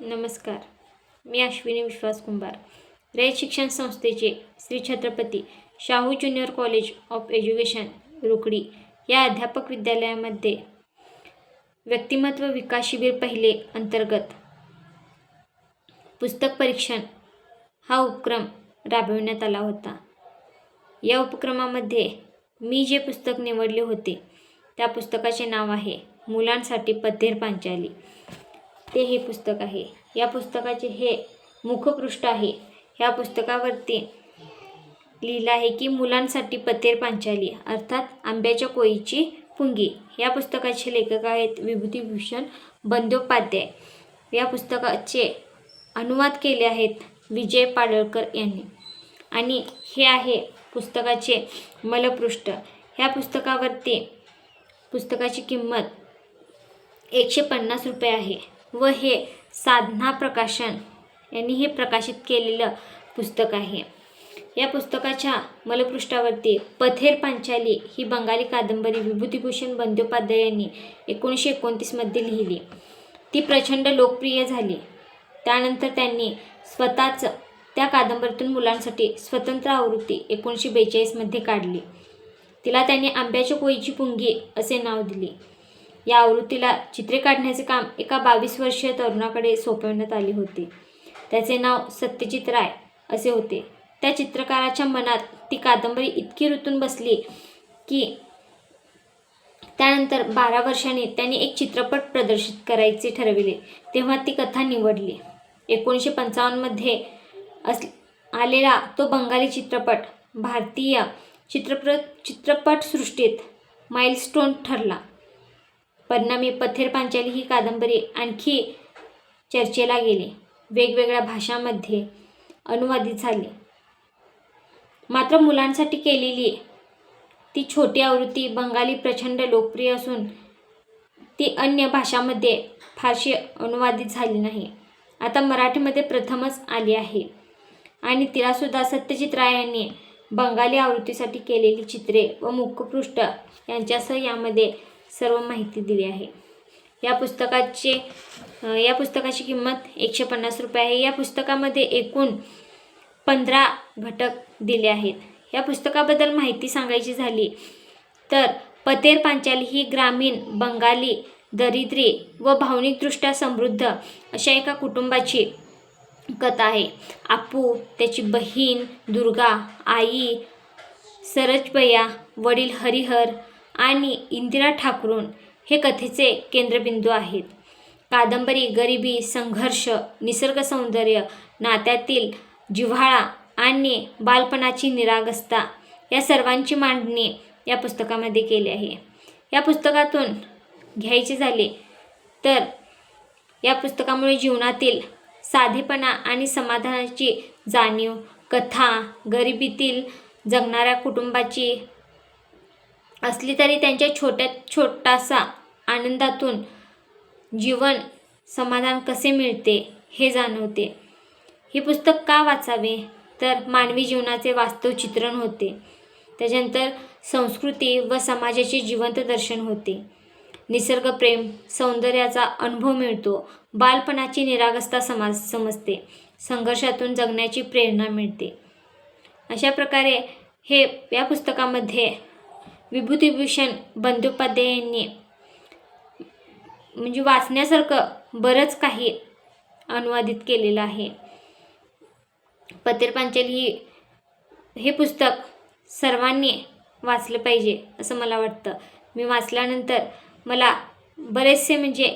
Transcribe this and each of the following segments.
नमस्कार. मी अश्विनी विश्वास कुंभार. रयत शिक्षण संस्थेचे Shri Chhatrapati Shahu junior college of education Rukdi या अध्यापक विद्यालयामध्ये व्यक्तिमत्व विकास शिबिर पहिले अंतर्गत पुस्तक परीक्षण हा उपक्रम राबविण्यात आला होता. या उपक्रमामध्ये मी जे पुस्तक निवडले होते त्या पुस्तकाचे नाव आहे मुलांसाठी पद्धेर पांचाली. ते हे पुस्तक आहे. या पुस्तकाचे हे मुखपृष्ठ आहे. ह्या पुस्तकावरती लिहिलं आहे की मुलांसाठी पतेर पांचाली अर्थात आंब्याच्या कोयीची पुंगी. या पुस्तकाचे लेखक आहेत विभूतिभूषण बंदोपाध्याय. या पुस्तकाचे अनुवाद केले आहेत विजय पाडळकर यांनी. आणि हे आहे पुस्तकाचे मलपृष्ठ. ह्या पुस्तकावरती पुस्तकाची किंमत एकशे पन्नास रुपये आहे. व हे साधना प्रकाशन यांनी हे प्रकाशित केलेलं पुस्तक आहे. या पुस्तकाच्या मलपृष्ठावरती पथेर पांचाली ही बंगाली कादंबरी विभूतिभूषण बंदोपाध्याय यांनी एकोणीसशे एकोणतीसमध्ये लिहिली. ती प्रचंड लोकप्रिय झाली. त्यानंतर त्यांनी स्वतःच त्या कादंबरीतून मुलांसाठी स्वतंत्र आवृत्ती एकोणीसशे बेचाळीसमध्ये काढली. तिला त्यांनी आंब्याच्या कोळीची पुंगी असे नाव दिले. या आवृत्तीला चित्रे काढण्याचे काम एका बावीस वर्षीय तरुणाकडे सोपवण्यात आले होते. त्याचे नाव सत्यजित राय असे होते. त्या चित्रकाराच्या मनात ती कादंबरी इतकी रुतून बसली की त्यानंतर बारा वर्षांनी त्यांनी एक चित्रपट प्रदर्शित करायचे ठरविले. तेव्हा ती कथा निवडली. एकोणीसशे पंचावन्नमध्ये अस आलेला तो बंगाली चित्रपट भारतीय चित्रपट चित्रपटसृष्टीत माइलस्टोन ठरला. परिणामी पथेर पांचाली ही कादंबरी आणखी चर्चेला गेली. वेगवेगळ्या भाषांमध्ये अनुवादित झाली. मात्र मुलांसाठी केलेली ती छोटी आवृत्ती बंगाली प्रचंड लोकप्रिय असून ती अन्य भाषांमध्ये फारशी अनुवादित झाली नाही. आता मराठीमध्ये प्रथमच आली आहे. आणि तिलासुद्धा सत्यजित राय यांनी बंगाली आवृत्तीसाठी केलेली चित्रे व मुखपृष्ठ यांच्यासह यामध्ये सर्व माहिती दिली आहे. या पुस्तकाचे या पुस्तकाची किंमत एकशे पन्नास रुपये आहे. या पुस्तकामध्ये एकूण पंधरा घटक दिले आहेत. या पुस्तकाबद्दल माहिती सांगायची झाली तर पतेर पांचाली ही ग्रामीण बंगाली दरिद्री व भावनिकदृष्ट्या समृद्ध अशा एका कुटुंबाची कथा आहे. आपू त्याची बहीण दुर्गा आई सरजबया वडील हरिहर आणि इंदिरा ठाकरून हे कथेचे केंद्रबिंदू आहेत. कादंबरी गरिबी संघर्ष निसर्ग सौंदर्य नात्यातील जिव्हाळा आणि बालपणाची निरागस्ता या सर्वांची मांडणी या पुस्तकामध्ये केली आहे. या पुस्तकातून घ्यायचे झाले तर या पुस्तकामुळे जीवनातील साधेपणा आणि समाधानाची जाणीव कथा गरिबीतील जगणाऱ्या कुटुंबाची असली तरी त्यांच्या छोट्यात छोटासा आनंदातून जीवन समाधान कसे मिळते हे जाणवते. हे पुस्तक का वाचावे? तर मानवी जीवनाचे वास्तव चित्रण होते. त्याच्यानंतर संस्कृती व समाजाचे जिवंत दर्शन होते. निसर्गप्रेम सौंदर्याचा अनुभव मिळतो. बालपणाची निरागस्ता समाज समजते. संघर्षातून जगण्याची प्रेरणा मिळते. अशा प्रकारे हे या पुस्तकामध्ये विभूतिभूषण बंदोपाध्याय यांनी म्हणजे वाचण्यासारखं बरंच काही अनुवादित केलेलं आहे. पतेर पांचाली ही हे पुस्तक सर्वांनी वाचलं पाहिजे असं मला वाटतं. मी वाचल्यानंतर मला बरेचसे म्हणजे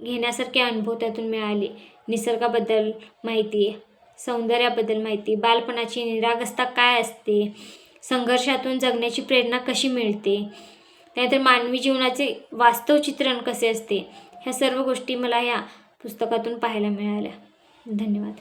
घेण्यासारखे अनुभव त्यातून मिळाले. निसर्गाबद्दल माहिती सौंदर्याबद्दल माहिती बालपणाची निरागसता काय असते संघर्षातून जगण्याची प्रेरणा कशी मिळते? त्यानंतर मानवी जीवनाचे वास्तव चित्रण कसे असते? ह्या सर्व गोष्टी मला ह्या पुस्तकातून पाहायला मिळाल्या. धन्यवाद.